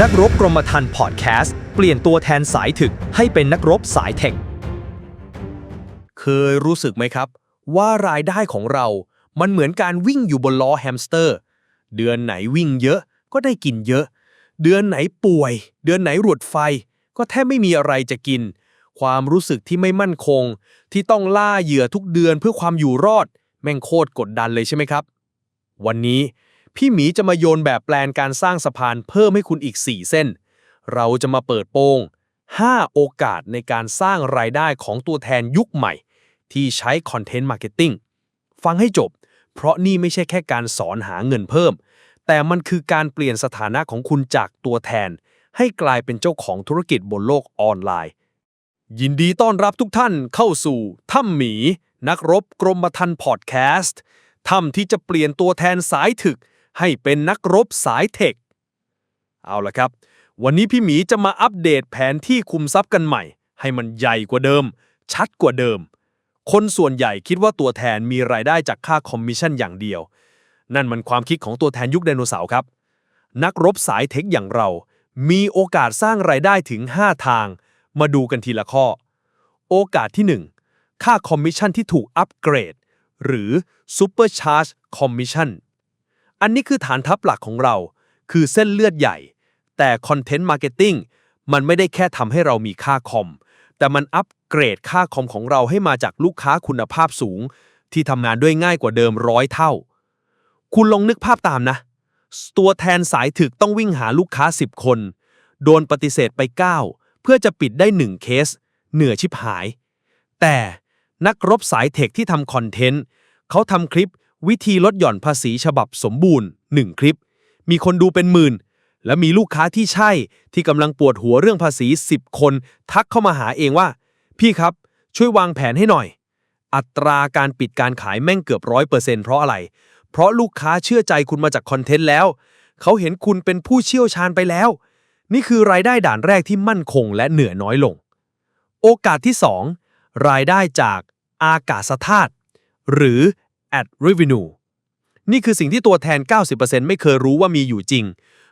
นักรบกรมธรรม์พอดแคสต์เปลี่ยนตัวแทนสายถึกให้เป็นนักรบสายเทค เคยรู้สึกไหมครับ ว่ารายได้ของเรา มันเหมือนการวิ่งอยู่บนล้อแฮมสเตอร์ เดือนไหนวิ่งเยอะก็ได้กินเยอะ เดือนไหนป่วย เดือนไหนรวดไฟ ก็แทบไม่มีอะไรจะกิน ความรู้สึกที่ไม่มั่นคง ที่ต้องล่าเหยื่อทุกเดือนเพื่อความอยู่รอด แม่งโคตรกดดันเลยใช่ไหมครับ วันนี้ พี่หมีจะมาโยนแบบแปลนการสร้างสะพานเพิ่มให้คุณอีก 4 เส้น เราจะมาเปิดโปง 5 โอกาสในการสร้างรายได้ของตัวแทนยุคใหม่ ที่ใช้คอนเทนต์มาร์เก็ตติ้ง ฟังให้จบ เพราะนี่ไม่ใช่แค่การสอนหาเงินเพิ่ม แต่มันคือการเปลี่ยนสถานะของคุณจากตัวแทน ให้กลายเป็นเจ้าของธุรกิจบนโลกออนไลน์ ยินดีต้อนรับทุกท่านเข้าสู่ถ้ำหมี นักรบกรมธรรม์พอดแคสต์ถ้ำที่จะเปลี่ยนตัวแทนสายถึก ให้เป็นนักรบสายเทค เอาละครับ วันนี้พี่หมีจะมาอัปเดตแผนที่คุมทรัพย์กันใหม่ ให้มันใหญ่กว่าเดิม ชัดกว่าเดิม คนส่วนใหญ่คิดว่าตัวแทนมีรายได้จากค่าคอมมิชชั่นอย่างเดียว นั่นมันความคิดของตัวแทนยุคไดโนเสาร์ครับ นักรบสายเทคอย่างเรา มีโอกาสสร้างรายได้ถึง 5 ทาง มาดูกันทีละข้อ โอกาสที่ 1 ค่าคอมมิชชั่นที่ถูกอัปเกรด หรือ Super Charge Commission อันนี้คือฐานทัพหลักของเรา คือเส้นเลือดใหญ่ แต่คอนเทนต์มาร์เก็ตติ้งมันไม่ได้แค่ทำให้เรามีค่าคอม แต่มันอัปเกรดค่าคอมของเราให้มาจากลูกค้าคุณภาพสูง ที่ทำงานด้วยง่ายกว่าเดิมร้อยเท่า คุณลองนึกภาพตามนะ ตัวแทนสายถึกต้องวิ่งหาลูกค้า 10 คน โดนปฏิเสธไป 9 เพื่อจะปิดได้ 1 เคส เหนือชิบหาย แต่นักรบสายเทคที่ทำคอนเทนต์เขาทำคลิป วิธีลดหย่อนภาษีฉบับสมบูรณ์ 1 คลิป มีคนดูเป็นหมื่น และมีลูกค้าที่ใช่ที่กำลังปวดหัวเรื่องภาษี 10 คน ทักเข้ามาหาเองว่า พี่ครับ ช่วยวางแผนให้หน่อย อัตราการปิดการขายแม่งเกือบร้อยเปอร์เซ็นต์เพราะอะไร เพราะลูกค้าเชื่อใจคุณมาจากคอนเทนต์แล้ว เขาเห็นคุณเป็นผู้เชี่ยวชาญไปแล้ว นี่คือรายได้ด่านแรกที่มั่นคงและเหนื่อน้อยลง โอกาสที่ 2 รายได้จากอากาศธาตุหรือ ad revenue นี่คือสิ่งที่ตัวแทน 90%ไม่เคยรู้ว่ามีอยู่จริง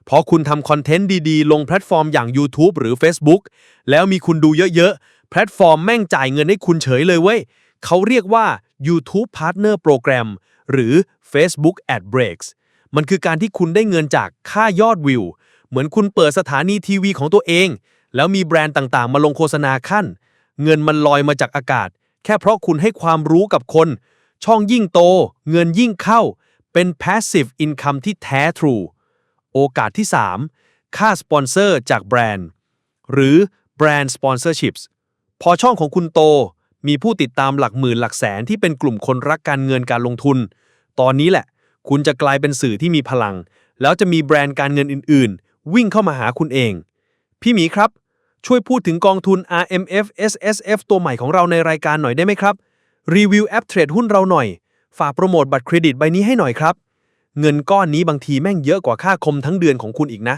เพราะคุณทำคอนเทนต์ดีๆ ลงแพลตฟอร์มอย่าง YouTube หรือ Facebook แล้วมีคุณดูเยอะๆ แพลตฟอร์มแม่งจ่ายเงินให้คุณเฉยเลยเว้ย เขาเรียกว่า YouTube Partner Program หรือ Facebook Ad Breaks มันคือการที่คุณได้เงินจากค่ายอดวิว เหมือนคุณเปิดสถานีทีวีของตัวเอง แล้วมีแบรนด์ต่างๆ มาลงโฆษณาขั้น เงินมันลอยมาจากอากาศ แค่เพราะคุณให้ความรู้กับคน ช่องยิ่งโต เงินยิ่งเข้า เป็น passive income ที่แท้ true โอกาสที่ 3 ค่าสปอนเซอร์จากแบรนด์ หรือ brand sponsorships พอช่องของคุณโต มีผู้ติดตามหลักหมื่นหลักแสนที่เป็นกลุ่มคนรักการเงินการลงทุน ตอนนี้แหละ คุณจะกลายเป็นสื่อที่มีพลัง แล้วจะมีแบรนด์การเงินอื่น ๆ วิ่งเข้ามาหาคุณเอง พี่หมีครับ ช่วยพูดถึงกองทุน RMF SSF ตัวใหม่ของเราในรายการหน่อยได้ไหมครับ รีวิวแอปเทรดหุ้นเราหน่อย ฝากโปรโมทบัตรเครดิตใบนี้ให้หน่อยครับ เงินก้อนนี้บางทีแม่งเยอะกว่าค่าคมทั้งเดือนของคุณอีกนะ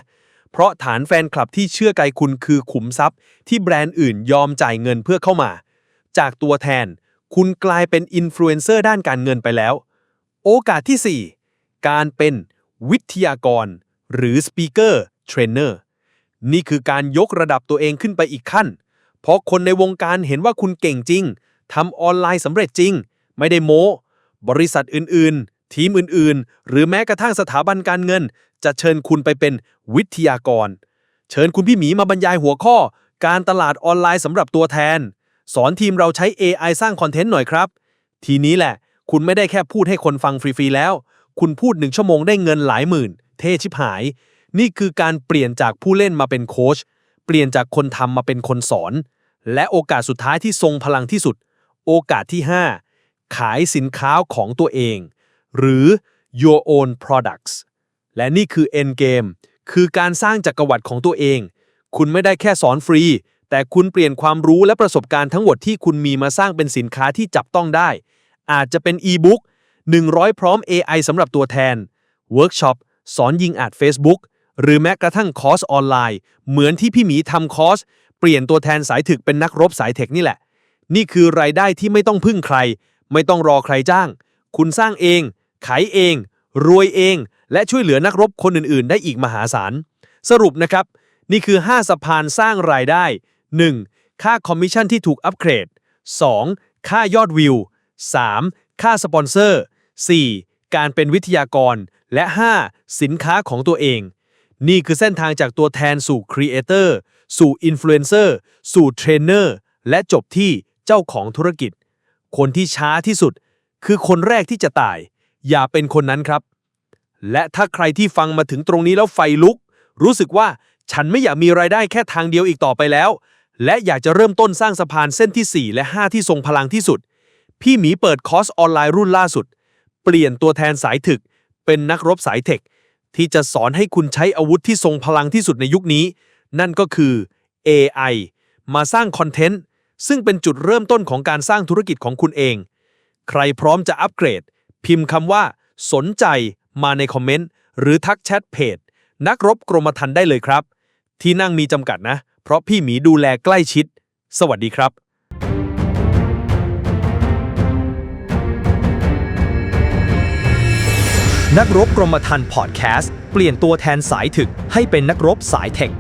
เพราะฐานแฟนคลับที่เชื่อใจคุณคือขุมทรัพย์ ที่แบรนด์อื่นยอมจ่ายเงินเพื่อเข้ามา จากตัวแทน คุณกลายเป็นอินฟลูเอนเซอร์ด้านการเงินไปแล้ว โอกาสที่ 4 การเป็นวิทยากร หรือสปีกเกอร์เทรนเนอร์นี่คือการยกระดับตัวเองขึ้นไปอีกขั้น เพราะคนในวงการเห็นว่าคุณเก่งจริง ทำออนไลน์สำเร็จจริง ไม่ได้โม้ บริษัทอื่น ๆ ทีมอื่น ๆ หรือแม้กระทั่งสถาบันการเงิน จะเชิญคุณไปเป็นวิทยากร เชิญคุณพี่หมีมาบรรยายหัวข้อ การตลาดออนไลน์สำหรับตัวแทน สอนทีมเราใช้ AI สร้างคอนเทนต์หน่อยครับ ทีนี้แหละ คุณไม่ได้แค่พูดให้คนฟังฟรี ๆ แล้ว คุณพูดหนึ่งชั่วโมงได้เงินหลายหมื่น เท่ชิบหาย นี่คือการเปลี่ยนจากผู้เล่นมาเป็นโค้ชเปลี่ยนจากคนทำมาเป็นคนสอน และโอกาสสุดท้ายที่ทรงพลังที่สุด โอกาสที่ 5 ขายสินค้าของตัวเอง หรือ your own products และนี่คือ end game คือการสร้างจักรวรรดิของตัวเอง คุณไม่ได้แค่สอนฟรี แต่คุณเปลี่ยนความรู้และประสบการณ์ทั้งหมดที่คุณมีมาสร้างเป็นสินค้าที่จับต้องได้ อาจจะเป็นอีบุ๊ก100 พร้อม AI สำหรับตัวแทน เวิร์กช็อป สอนยิงอัด Facebook หรือแม้กระทั่งคอร์สออนไลน์ เหมือนที่พี่หมีทำคอร์ส เปลี่ยนตัวแทนสายถึกเป็นนักรบสายเทคนี่แหละ นี่คือรายได้ที่ไม่ต้องพึ่งใคร ไม่ต้องรอใครจ้าง คุณสร้างเอง ขายเอง รวยเอง และช่วยเหลือนักรบคนอื่นๆ ได้อีกมหาศาล สรุปนะครับ นี่คือ 5 สะพานสร้างรายได้ 1. ค่าคอมมิชชั่นที่ถูกอัปเกรด 2. ค่ายอดวิว 3. ค่าสปอนเซอร์ 4. การเป็นวิทยากร และ 5. สินค้าของตัวเอง นี่คือเส้นทางจากตัวแทนสู่ครีเอเตอร์สู่อินฟลูเอนเซอร์สู่เทรนเนอร์และจบที่ จ้าของธุรกิจ คนที่ช้าที่สุด คือคนแรกที่จะตาย อย่าเป็นคนนั้นครับ และถ้าใครที่ฟังมาถึงตรงนี้แล้วไฟลุก รู้สึกว่าฉันไม่อยากมีรายได้แค่ทางเดียวอีกต่อไปแล้ว และอยากจะเริ่มต้นสร้างสะพานเส้นที่ 4 และ 5 ที่ทรงพลังที่สุด พี่หมีเปิดคอร์สออนไลน์รุ่นล่าสุด เปลี่ยนตัวแทนสายถึก เป็นนักรบสายเทคที่จะสอนให้คุณใช้อาวุธที่ทรงพลังที่สุดในยุคนี้ นั่นก็คือ AI มาสร้างคอนเทนต์ ซึ่งเป็นจุดเริ่มต้นของการสร้างธุรกิจของคุณเอง ใครพร้อมจะอัปเกรด พิมพ์คำว่า สนใจมาในคอมเมนต์ หรือทักแชทเพจ นักรบกรมธรรม์ได้เลยครับ ที่นั่งมีจำกัดนะ เพราะพี่หมีดูแลใกล้ชิด สวัสดีครับนักรบกรมธรรม์พอดแคสต์ เปลี่ยนตัวแทนสายถึกให้เป็นนักรบสายเทค